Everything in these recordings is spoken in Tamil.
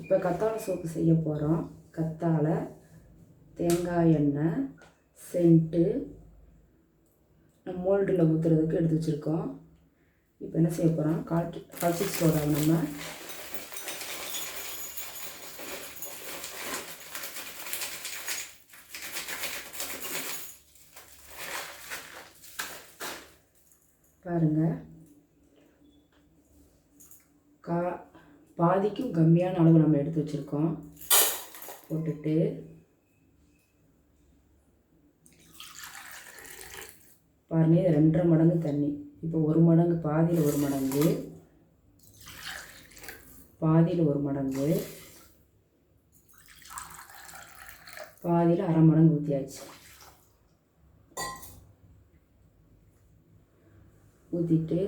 இப்போ கத்தாழை சோப்பு செய்ய போகிறோம் கத்தாழை தேங்காய் எண்ணெய் சென்ட்டு மோல்டில் ஊற்றுறதுக்கு எடுத்து வச்சுருக்கோம். இப்போ என்ன செய்ய போகிறோம் கால்டி கால்சிக் சோடா நம்ம. பாருங்கள் கா பாதிக்கும் கம்மியான அளவு நம்ம எடுத்து வச்சுருக்கோம். போட்டுட்டு. பாருங்க இது ரெண்டரை மடங்கு தண்ணி. இப்போ ஒரு மடங்கு பாதியில் ஒரு மடங்கு. பாதியில் ஒரு மடங்கு. பாதியில் அரை மடங்கு ஊற்றியாச்சு ஊற்றிட்டு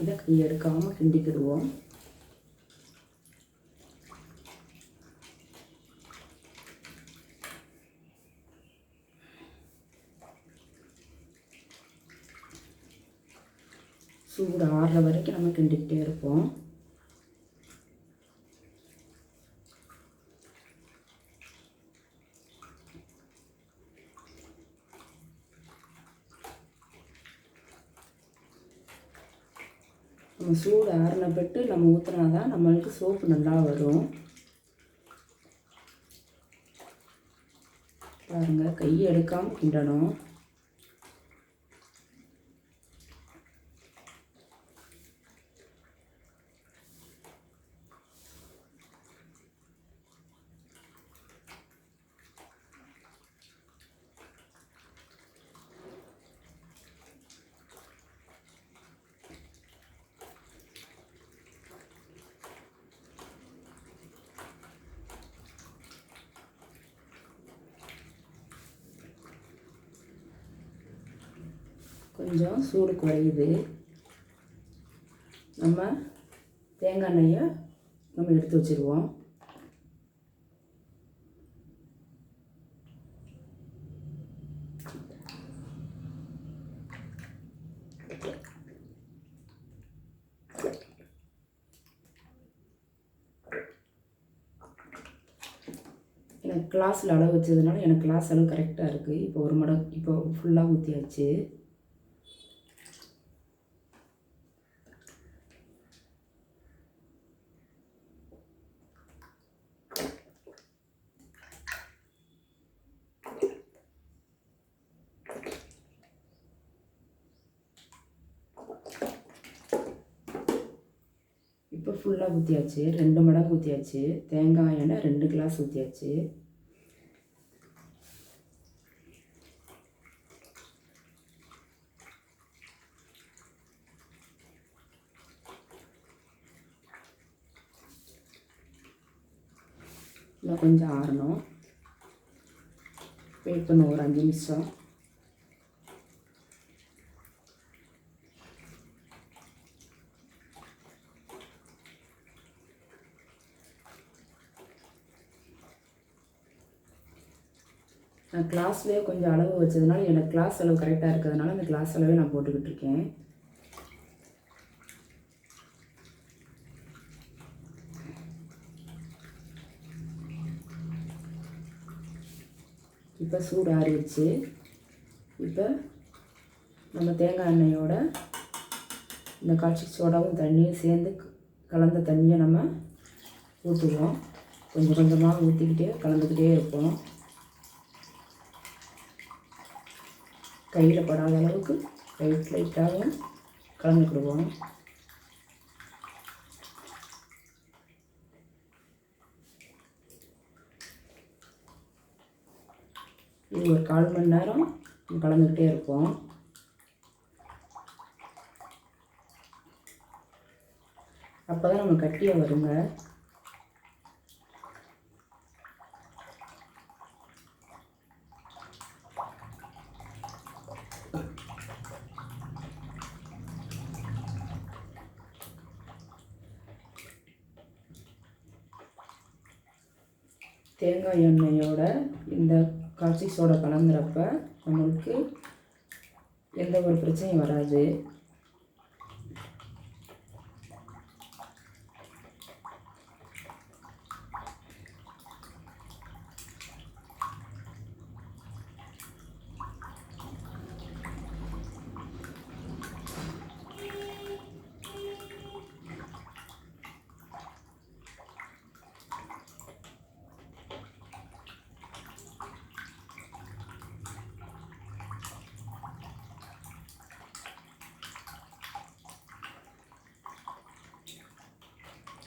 இதை கை எடுக்காமல் கிண்டிக்கிடுவோம். சூடு ஆறுற வரைக்கும் நம்ம கிண்டிக்கிட்டே இருப்போம். நம்ம சூடு ஆறினப்பட்டு நம்ம ஊற்றினா தான் நம்மளுக்கு சோப்பு நல்லா வரும். பாருங்கள் கையை எடுக்காமல் கிண்டணும். கொஞ்சம் சூடு குறையுது. நம்ம தேங்காய் எண்ணெயை நம்ம எடுத்து வச்சுருவோம். எனக்கு கிளாஸில் அளவு வச்சதுனால எனக்கு கிளாஸ் அளவு கரெக்டாக இருக்குது இப்போ ஒரு மடம் இப்போ ஃபுல்லாக ஊற்றியாச்சு இப்போ ஊற்றியாச்சு ரெண்டு மடங்கு ஊற்றியாச்சு தேங்காய் எண்ணெய் ரெண்டு கிளாஸ் ஊற்றியாச்சு கொஞ்சம் ஆறணும். வெயிட் பண்ணுவோம் ஒரு அஞ்சு நிமிஷம். நான் கிளாஸ்லேயே கொஞ்சம் அளவு வச்சதுனால எனக்கு கிளாஸ் அளவு கரெக்டாக இருக்கிறதுனால அந்த கிளாஸ் அளவே நான் போட்டுக்கிட்டு இருக்கேன். இப்போ சூடு ஆறிடுச்சு. இப்போ நம்ம தேங்காய் எண்ணெயோட இந்த காய்ச்சி சோடாவும் தண்ணியும் சேர்ந்து கலந்த தண்ணியை நம்ம ஊற்றுவோம் கொஞ்சம் கொஞ்சமாக ஊற்றிக்கிட்டே கலந்துக்கிட்டே இருப்போம். கையில் படாத அளவுக்கு லைட் லைட்டாக கலந்துக்கிடுவோம் இது ஒரு கால் மணி நேரம் கலந்துக்கிட்டே இருப்போம். அப்போ தான் நம்ம கட்டியாக வருங்க. தேங்காய் எண்ணெயோட இந்த காஃபி சோடா கலந்துறப்ப நம்மளுக்கு எந்த ஒரு பிரச்சனையும் வராது.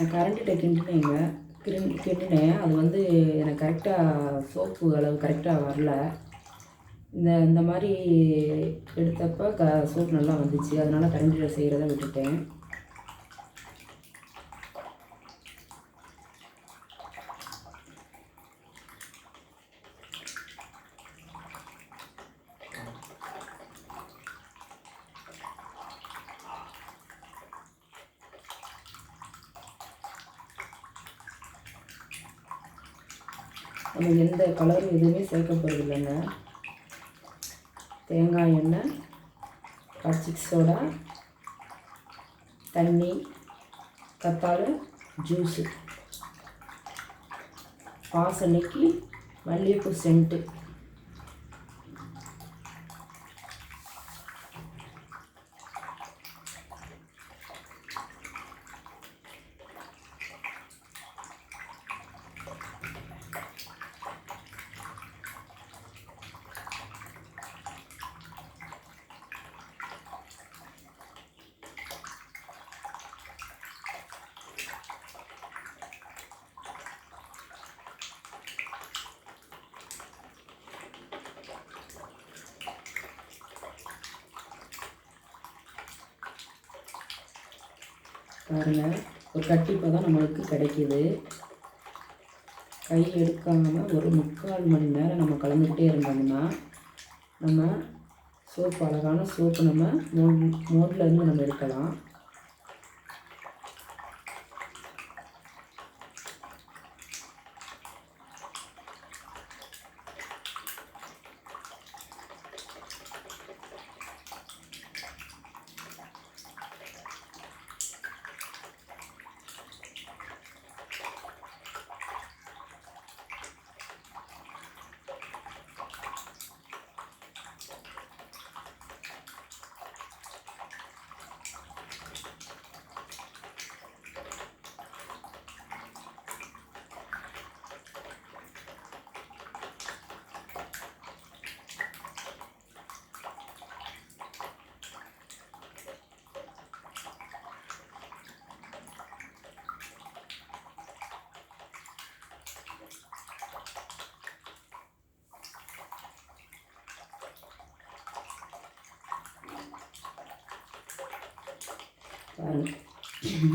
நான் கரண்ட்டிட்ட கிண்டினேங்க கிண் கிண்டினேன். அது வந்து எனக்கு கரெக்டாக சோப்பு அளவு கரெக்டாக வரல. இந்த இந்த மாதிரி எடுத்தப்போ க சோப்பு நல்லா வந்துச்சு. அதனால் கரண்டியில் செய்கிறத விட்டுட்டேன். நம்ம எந்த கலரும் எதுவுமே சேர்க்க போகிறது இல்லைங்க. தேங்காய் எண்ணெய் பச்சிக் சோடா தண்ணி கத்தாழ ஜூஸு வாசனைக்கு மல்லிகைப்பூ சென்ட்டு பாருங்கள் ஒரு கட்டிப்பாக தான் நம்மளுக்கு கிடைக்கிது. கை எடுக்காமல் ஒரு முக்கால் மணி நேரம் நம்ம கலந்துக்கிட்டே இருந்தோம்னா நம்ம சோப்பு அழகான சோப்பு நம்ம மோட் மோட்லேருந்து நம்ம எடுக்கலாம்.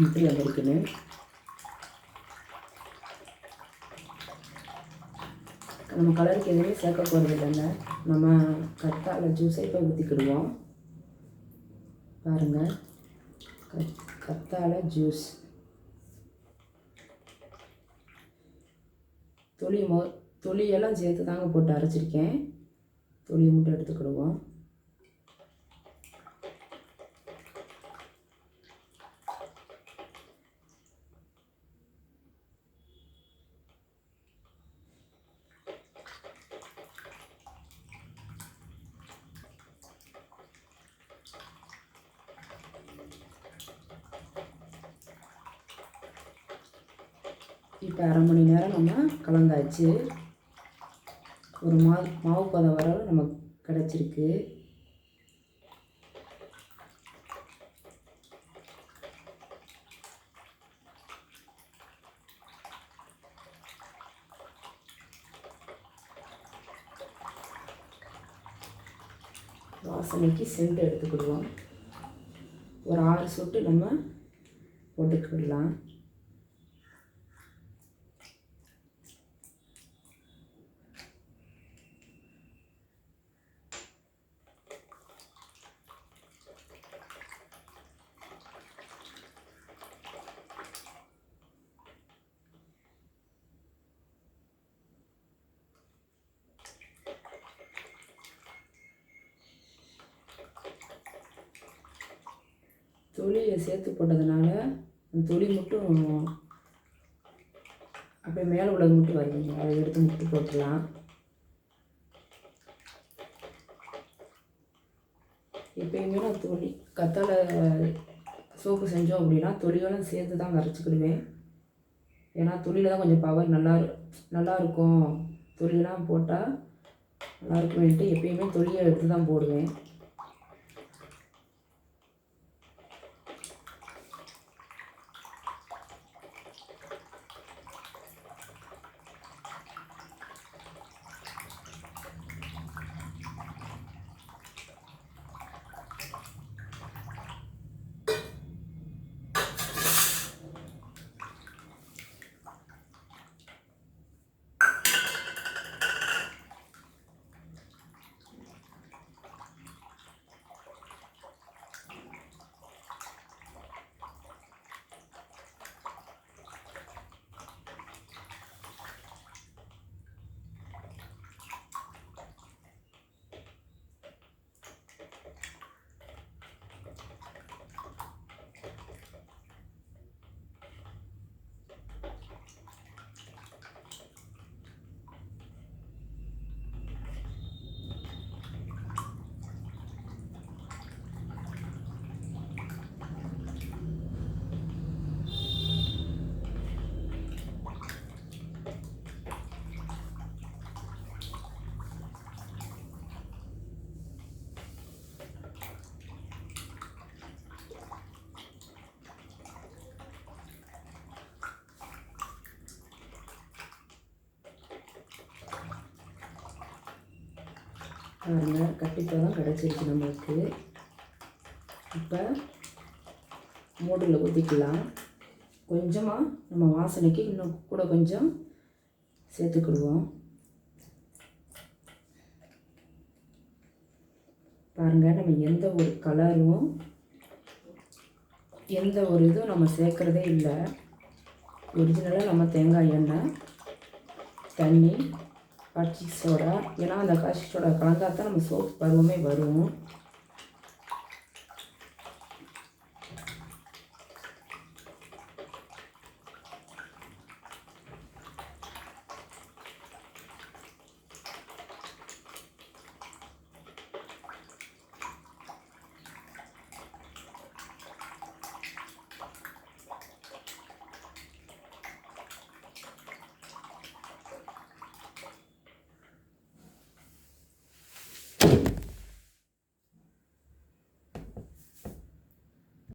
இப்படி வந்திருக்குன்னு. நம்ம கலருக்கு எதுவுமே சேர்க்க போகிறது இல்லைங்க. நம்ம கத்தாழை ஜூஸை இப்போ ஊற்றிக்கிடுவோம் பாருங்கள் கத் கத்தாழை ஜூஸ் துளி மொ துளியெல்லாம் சேர்த்து தாங்க போட்டு அரைச்சிருக்கேன். துளியை மட்டும் எடுத்துக்கிடுவோம். இப்போ அரை மணி நேரம் நம்ம கலந்தாச்சு. ஒரு மா மாவு பதம் வர நமக்கு கிடச்சிருக்கு. வாசனைக்கு சென்ட் எடுத்துக்கிடுவோம் ஒரு ஆறு சொட்டு நம்ம போட்டுக்கிடலாம் புளியை சேர்த்து போட்டதுனால அந்த தொளி மட்டும் அப்படியே மேலே உள்ளது மட்டும் வருதுங்க அதை எடுத்து முட்டு போட்டுடலாம். எப்பயுமே நான் தொளி கத்தாழை சோப்பு செஞ்சோம் அப்படின்னா தொலியோட சேர்த்து தான் வரைச்சிக்கிடுவேன். ஏன்னா தொழில தான் கொஞ்சம் பவர் நல்லா நல்லா இருக்கும். தொழிலாம் போட்டால் நல்லா இருக்குமேன்ட்டு எப்பயுமே தொழிலை எடுத்து தான் போடுவேன். பாருங்க கட்டிப்பழம் கிடச்சிருக்கு நம்மளுக்கு. இப்போ மூடில் ஊற்றிக்கலாம் கொஞ்சமாக நம்ம வாசனைக்கு இன்னும் கூட கொஞ்சம் சேர்த்துக்கிடுவோம். பாருங்கள் நம்ம எந்த ஒரு கலரும் எந்த ஒரு இதுவும் நம்ம சேர்க்குறதே இல்லை. ஒரிஜினலாக நம்ம தேங்காய் எண்ணெய் தண்ணி காய்ச்சி சோடா ஏன்னா அந்த காய்ச்சி சோடா கலந்தா தான் நம்ம சோப் பருவமே வரும்.